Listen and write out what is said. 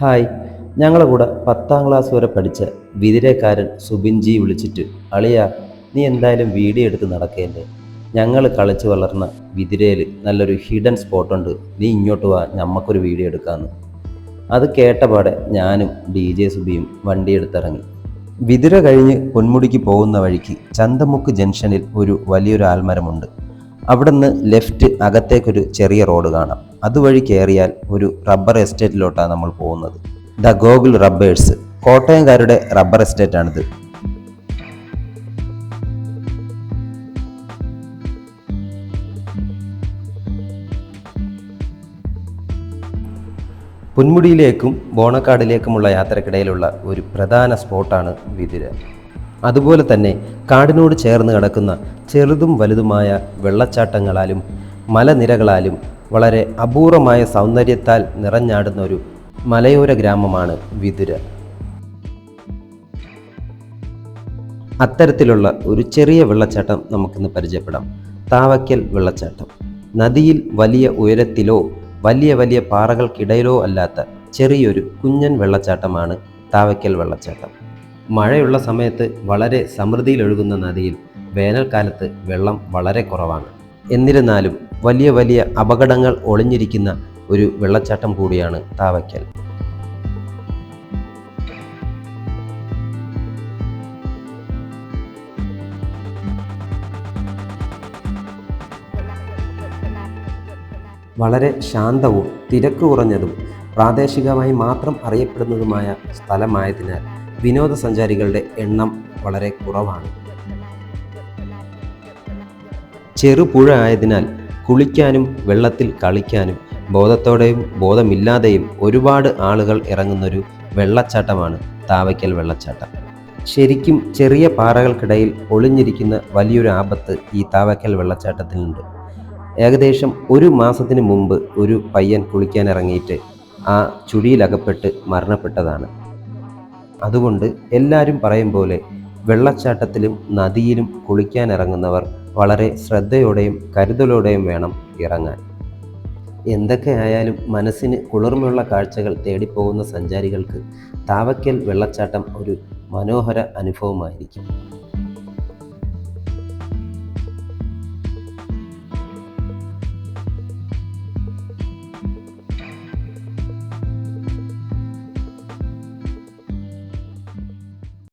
Hi. ഞങ്ങളുടെ കൂടെ പത്താം ക്ലാസ് വരെ പഠിച്ച വിതിരക്കാരൻ സുബിൻജി വിളിച്ചിട്ട് അളിയ നീ എന്തായാലും വീഡിയോ എടുത്ത് നടക്കേണ്ടേ? ഞങ്ങൾ കളിച്ച് വളർന്ന വിതിരയിൽ നല്ലൊരു ഹിഡൻ സ്പോട്ടുണ്ട് നീ ഇങ്ങോട്ട് വാ നമുക്കൊരു വീഡിയോ എടുക്കാമെന്ന് അത് കേട്ടപാടെ ഞാനും ഡി ജെ സുബിയും വണ്ടി എടുത്തിറങ്ങി. വിതിര കഴിഞ്ഞ് പൊന്മുടിക്ക് പോകുന്ന വഴിക്ക് ചന്തമുക്ക് ജംഗ്ഷനിൽ ഒരു വലിയൊരു ആൽമരമുണ്ട്. അവിടുന്ന് ലെഫ്റ്റ് അകത്തേക്കൊരു ചെറിയ റോഡ് കാണാം. അതുവഴി കയറിയാൽ ഒരു റബ്ബർ എസ്റ്റേറ്റിലോട്ടാണ് നമ്മൾ പോകുന്നത്. ദ ഗോകുൽ റബ്ബേഴ്സ് കോട്ടയംകാരുടെ റബ്ബർ എസ്റ്റേറ്റാണിത് പൊന്മുടിയിലേക്കും ബോണക്കാടിലേക്കുമുള്ള യാത്രക്കിടയിലുള്ള ഒരു പ്രധാന സ്പോട്ടാണ് വിതിര. അതുപോലെ തന്നെ കാടിനോട് ചേർന്ന് കിടക്കുന്ന ചെറുതും വലുതുമായ വെള്ളച്ചാട്ടങ്ങളാലും മലനിരകളാലും വളരെ അപൂർവമായ സൗന്ദര്യത്താൽ നിറഞ്ഞാടുന്ന ഒരു മലയോര ഗ്രാമമാണ് വിതുര. അത്തരത്തിലുള്ള ഒരു ചെറിയ വെള്ളച്ചാട്ടം നമുക്കിന്ന് പരിചയപ്പെടാം. താവക്കൽ വെള്ളച്ചാട്ടം. നദിയിൽ വലിയ ഉയരത്തിലോ വലിയ വലിയ പാറകൾക്കിടയിലോ അല്ലാത്ത ചെറിയൊരു കുഞ്ഞൻ വെള്ളച്ചാട്ടമാണ് താവക്കൽ വെള്ളച്ചാട്ടം. മഴയുള്ള സമയത്ത് വളരെ സമൃദ്ധിയിലൊഴുകുന്ന നദിയിൽ വേനൽക്കാലത്ത് വെള്ളം വളരെ കുറവാണ്. എന്നിരുന്നാലും വലിയ വലിയ അപകടങ്ങൾ ഒളിഞ്ഞിരിക്കുന്ന ഒരു വെള്ളച്ചാട്ടം കൂടിയാണ് താവയ്ക്കൽ. വളരെ ശാന്തവും തിരക്ക് കുറഞ്ഞതും പ്രാദേശികമായി മാത്രം അറിയപ്പെടുന്നതുമായ സ്ഥലമായതിനാൽ വിനോദസഞ്ചാരികളുടെ എണ്ണം വളരെ കുറവാണ്. ചെറുപുഴ ആയതിനാൽ കുളിക്കാനും വെള്ളത്തിൽ കളിക്കാനും ബോധത്തോടെയും ബോധമില്ലാതെയും ഒരുപാട് ആളുകൾ ഇറങ്ങുന്നൊരു വെള്ളച്ചാട്ടമാണ് താവയ്ക്കൽ വെള്ളച്ചാട്ടം. ശരിക്കും ചെറിയ പാറകൾക്കിടയിൽ ഒളിഞ്ഞിരിക്കുന്ന വലിയൊരു ആപത്ത് ഈ താവയ്ക്കൽ വെള്ളച്ചാട്ടത്തിനുണ്ട് ഏകദേശം ഒരു മാസത്തിന് മുമ്പ് ഒരു പയ്യൻ കുളിക്കാനിറങ്ങിയിട്ട് ആ ചുഴിയിലകപ്പെട്ട് മരണപ്പെട്ടതാണ്. അതുകൊണ്ട് എല്ലാവരും പറയും പോലെ വെള്ളച്ചാട്ടത്തിലും നദിയിലും കുളിക്കാൻ ഇറങ്ങുന്നവർ വളരെ ശ്രദ്ധയോടെയും കരുതലോടെയും വേണം ഇറങ്ങാൻ. എന്തൊക്കെയായാലും മനസ്സിന് കുളിർമയുള്ള കാഴ്ചകൾ തേടിപ്പോകുന്ന സഞ്ചാരികൾക്ക് താവക്കൽ വെള്ളച്ചാട്ടം ഒരു മനോഹര അനുഭവമായിരിക്കും.